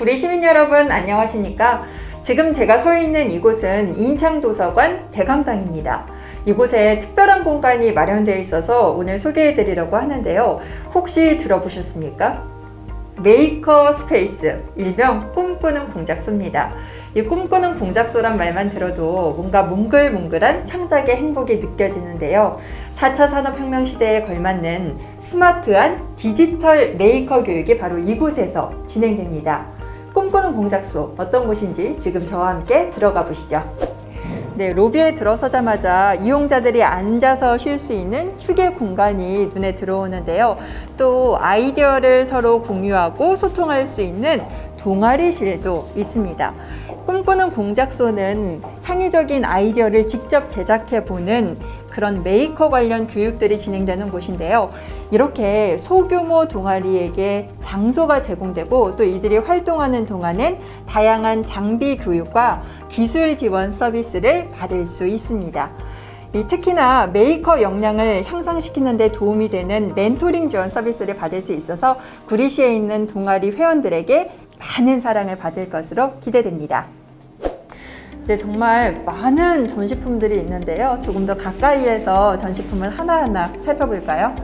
우리 시민 여러분 안녕하십니까? 지금 제가 서 있는 이곳은 인창도서관 대강당입니다. 이곳에 특별한 공간이 마련되어 있어서 오늘 소개해 드리려고 하는데요. 혹시 들어보셨습니까? 메이커 스페이스, 일명 꿈꾸는 공작소입니다. 이 꿈꾸는 공작소란 말만 들어도 뭔가 몽글몽글한 창작의 행복이 느껴지는데요. 4차 산업혁명 시대에 걸맞는 스마트한 디지털 메이커 교육이 바로 이곳에서 진행됩니다. 꿈꾸는 공작소 어떤 곳인지 지금 저와 함께 들어가 보시죠. 네, 로비에 들어서자마자 이용자들이 앉아서 쉴 수 있는 휴게 공간이 눈에 들어오는데요. 또 아이디어를 서로 공유하고 소통할 수 있는 동아리실도 있습니다. 꿈꾸는 공작소는 창의적인 아이디어를 직접 제작해 보는 그런 메이커 관련 교육들이 진행되는 곳인데요. 이렇게 소규모 동아리에게 장소가 제공되고 또 이들이 활동하는 동안엔 다양한 장비 교육과 기술 지원 서비스를 받을 수 있습니다. 이 특히나 메이커 역량을 향상시키는 데 도움이 되는 멘토링 지원 서비스를 받을 수 있어서 구리시에 있는 동아리 회원들에게 많은 사랑을 받을 것으로 기대됩니다. 네, 정말 많은 전시품들이 있는데요. 조금 더 가까이에서 전시품을 하나하나 살펴볼까요?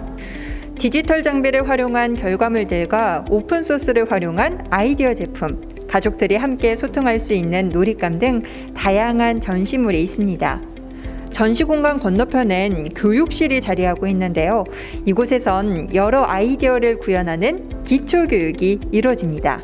디지털 장비를 활용한 결과물들과 오픈소스를 활용한 아이디어 제품, 가족들이 함께 소통할 수 있는 놀잇감 등 다양한 전시물이 있습니다. 전시 공간 건너편엔 교육실이 자리하고 있는데요. 이곳에선 여러 아이디어를 구현하는 기초 교육이 이루어집니다.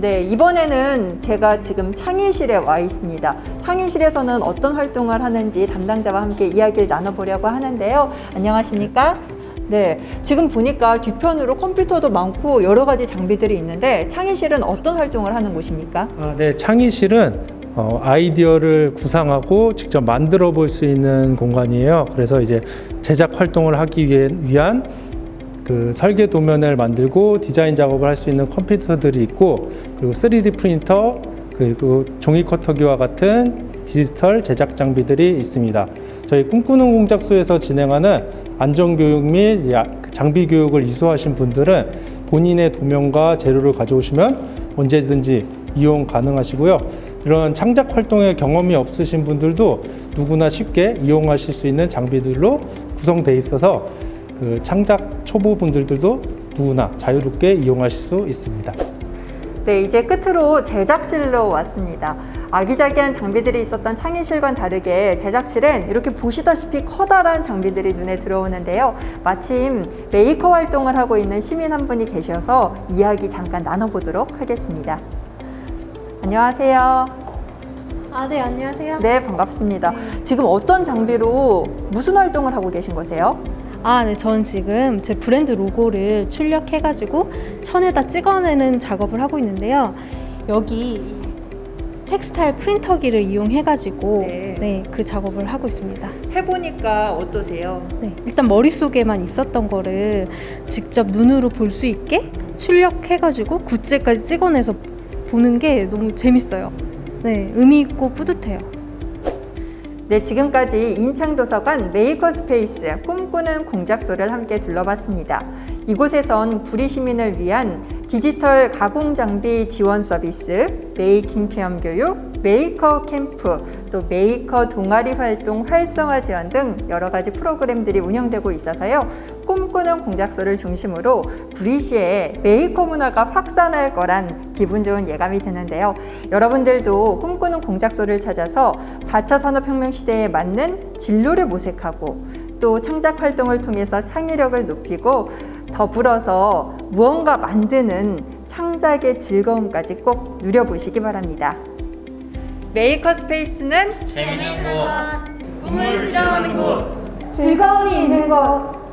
네, 이번에는 제가 지금 창의실에 와 있습니다. 창의실에서는 어떤 활동을 하는지 담당자와 함께 이야기를 나눠보려고 하는데요. 안녕하십니까? 네, 지금 보니까 뒤편으로 컴퓨터도 많고 여러 가지 장비들이 있는데 창의실은 어떤 활동을 하는 곳입니까? 아, 네, 창의실은 어, 아이디어를 구상하고 직접 만들어 볼 수 있는 공간이에요. 그래서 이제 제작 활동을 하기 위한 그 설계 도면을 만들고 디자인 작업을 할 수 있는 컴퓨터들이 있고 그리고 3D 프린터 그리고 종이 커터기와 같은 디지털 제작 장비들이 있습니다. 저희 꿈꾸는 공작소에서 진행하는 안전교육 및이 아- 장비 교육을 이수하신 분들은 본인의 도면과 재료를 가져오시면 언제든지 이용 가능하시고요. 이런 창작 활동에 경험이 없으신 분들도 누구나 쉽게 이용하실 수 있는 장비들로 구성되어 있어서 그 창작 초보분들도 누구나 자유롭게 이용하실 수 있습니다. 네, 이제 끝으로 제작실로 왔습니다. 아기자기한 장비들이 있었던 창의실과는 다르게 제작실엔 이렇게 보시다시피 커다란 장비들이 눈에 들어오는데요. 마침 메이커 활동을 하고 있는 시민 한 분이 계셔서 이야기 잠깐 나눠보도록 하겠습니다. 안녕하세요. 아, 네, 안녕하세요. 네, 반갑습니다. 지금 어떤 장비로 무슨 활동을 하고 계신 거세요? 아, 네, 저는 지금 제 브랜드 로고를 출력해가지고 천에다 찍어내는 작업을 하고 있는데요. 여기 이 텍스타일 프린터기를 이용해가지고 네. 네, 그 작업을 하고 있습니다. 해보니까 어떠세요? 네, 일단 머릿속에만 있었던 거를 직접 눈으로 볼 수 있게 출력해가지고 굿즈까지 찍어내서 보는 게 너무 재밌어요. 네, 의미 있고 뿌듯해요. 네, 지금까지 인창도서관 메이커 스페이스 꿈꾸는 공작소를 함께 둘러봤습니다. 이곳에선 구리 시민을 위한 디지털 가공 장비 지원 서비스, 메이킹 체험 교육, 메이커 캠프, 또 메이커 동아리 활동 활성화 지원 등 여러 가지 프로그램들이 운영되고 있어서요. 꿈꾸는 공작소를 중심으로 구리시에 메이커 문화가 확산할 거란 기분 좋은 예감이 드는데요. 여러분들도 꿈 꾸는 공작소를 찾아서 4차 산업혁명 시대에 맞는 진로를 모색하고 또 창작 활동을 통해서 창의력을 높이고 더불어서 무언가 만드는 창작의 즐거움까지 꼭 누려보시기 바랍니다. 메이커 스페이스는 재밌는 곳, 꿈을 실현하는 곳. 즐거움이 있는 곳.